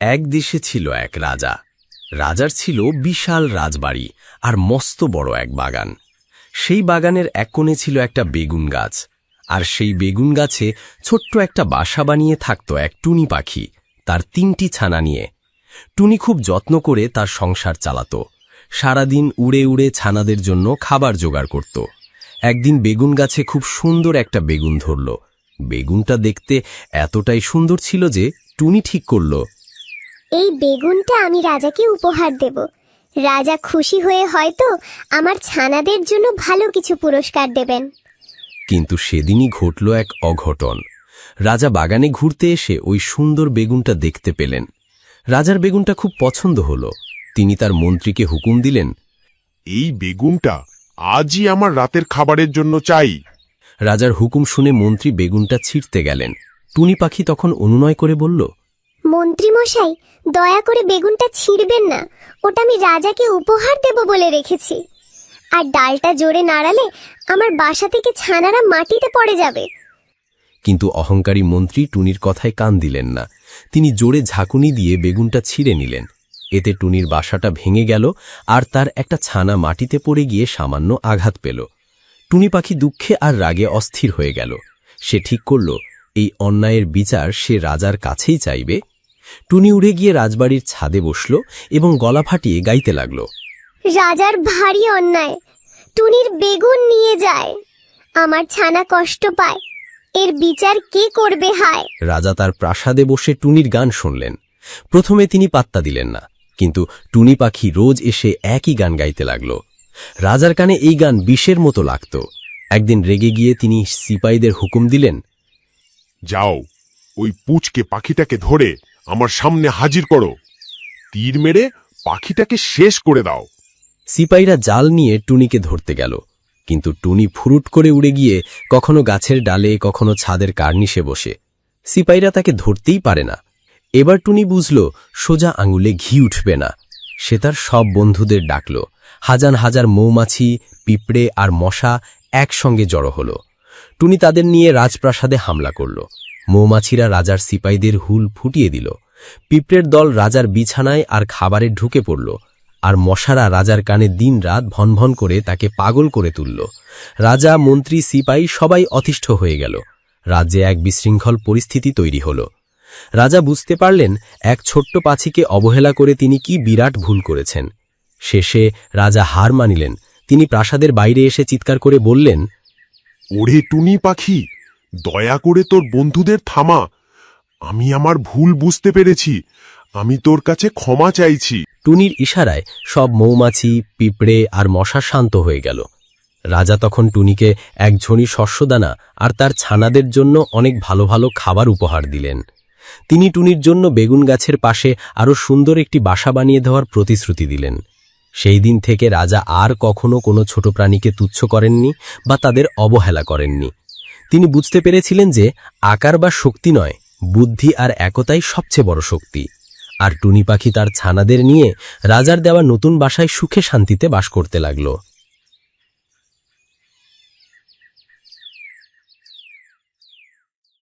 এক দেশে ছিল এক রাজা। রাজার ছিল বিশাল রাজবাড়ি আর মস্ত বড় এক বাগান। সেই বাগানের এক কোণে ছিল একটা বেগুন গাছ আর সেই বেগুন গাছে ছোট্ট একটা বাসা বানিয়ে থাকত এক টুনি পাখি তার তিনটি ছানা নিয়ে। টুনি খুব যত্ন করে তার সংসার চালাত। সারাদিন উড়ে উড়ে ছানাদের জন্য খাবার জোগাড় করত। একদিন বেগুন গাছে খুব সুন্দর একটা বেগুন ধরল। বেগুনটা দেখতে এতটাই সুন্দর ছিল যে টুনি ঠিক করল এই বেগুনটা আমি রাজাকে উপহার দেব। রাজা খুশি হয়ে হয়তো আমার ছানাদের জন্য ভালো কিছু পুরস্কার দেবেন। কিন্তু সেদিনই ঘটল এক অঘটন। রাজা বাগানে ঘুরতে এসে ওই সুন্দর বেগুনটা দেখতে পেলেন। রাজার বেগুনটা খুব পছন্দ হল। তিনি তার মন্ত্রীকে হুকুম দিলেন এই বেগুনটা আজই আমার রাতের খাবারের জন্য চাই। রাজার হুকুম শুনে মন্ত্রী বেগুনটা ছিঁড়তে গেলেন। টুনি পাখি তখন অনুনয় করে বলল মন্ত্রী মশাই দয়া করে বেগুনটা ছিঁড়বেন না। ওটা আমি রাজাকে উপহার দেব বলে রেখেছি। আর ডালটা জোরে নাড়ালে আমার বাসা থেকে ছানারা মাটিতে পড়ে যাবে। কিন্তু অহংকারী মন্ত্রী টুনির কথায় কান দিলেন না। তিনি জোরে ঝাঁকুনি দিয়ে বেগুনটা ছিঁড়ে নিলেন। এতে টুনির বাসাটা ভেঙে গেল আর তার একটা ছানা মাটিতে পড়ে গিয়ে সামান্য আঘাত পেল। টুনি পাখি দুঃখে আর রাগে অস্থির হয়ে গেল। সে ঠিক করল, এই অন্যায়ের বিচার সে রাজার কাছেই চাইবে। টুনি উড়ে গিয়ে রাজবাড়ির ছাদে বসল এবং গলা ফাটিয়ে গাইতে লাগল। রাজার ভারী অন্যায়। টুনির বেগুন নিয়ে যায়। আমার ছানা কষ্ট পায়। এর বিচার কে করবে হায়? রাজা তার প্রাসাদে বসে টুনির গান শুনলেন। প্রথমে তিনি পাত্তা দিলেন না কিন্তু টুনি পাখি রোজ এসে একই গান গাইতে লাগল। রাজার কানে এই গান বিষের মতো লাগত। একদিন রেগে গিয়ে তিনি সিপাহীদের হুকুম দিলেন যাও ওই পুচকে পাখিটাকে ধরে আমার সামনে হাজির করো। তীর মেরে পাখিটাকে শেষ করে দাও। সিপাহীরা জাল নিয়ে টুনিকে ধরতে গেল, কিন্তু টুনি ফুরুট করে উড়ে গিয়ে কখনো গাছের ডালে, কখনো ছাদের কার্নিশে বসে। সিপাহীরা তাকে ধরতেই পারে না। এবার টুনি বুঝল, সোজা আঙুলে ঘি উঠবে না। সে তার সব বন্ধুদের ডাকল। হাজার হাজার মৌমাছি, পিঁপড়ে আর মশা একসঙ্গে জড়ো হল। টুনি তাদের নিয়ে রাজপ্রাসাদে হামলা করল। মৌমাছিরা রাজার সিপাহীদের হুল ফুটিয়ে দিল। পিঁপড়ের দল রাজার বিছানায় আর খাবারে ঢুকে পড়ল, আর মশারা রাজার কানে দিন রাত ভনভন করে তাকে পাগল করে তুলল। রাজা, মন্ত্রী সিপাহী সবাই অতিষ্ঠ হয়ে গেল। রাজ্যে এক বিশৃঙ্খল পরিস্থিতি তৈরি হল। রাজা বুঝতে পারলেন, এক ছোট্ট পাছিকে অবহেলা করে তিনি কি বিরাট ভুল করেছেন। শেষে রাজা হার মানিলেন। তিনি প্রাসাদের বাইরে এসে চিৎকার করে বললেন, ওরে টুনি পাখি দয়া করে তোর বন্ধুদের থামা। আমি আমার ভুল বুঝতে পেরেছি। আমি তোর কাছে ক্ষমা চাইছি। টুনির ইশারায় সব মৌমাছি, পিঁপড়ে আর মশা শান্ত হয়ে গেল। রাজা তখন টুনিকে এক ঝনি শস্যদানা আর তার ছানাদের জন্য অনেক ভালো ভালো খাবার উপহার দিলেন। তিনি টুনির জন্য বেগুন গাছের পাশে আরও সুন্দর একটি বাসা বানিয়ে দেওয়ার প্রতিশ্রুতি দিলেন। সেই দিন থেকে রাজা আর কখনো কোনো ছোট প্রাণীকে তুচ্ছ করেননি বা তাদের অবহেলা করেননি। তিনি বুঝতে পেরেছিলেন যে আকার বা শক্তি নয়, বুদ্ধি আর একতাই সবচেয়ে বড় শক্তি। আর টুনি পাখি তার ছানাদের নিয়ে রাজার দেওয়া নতুন বাসায় সুখে শান্তিতে বাস করতে লাগল।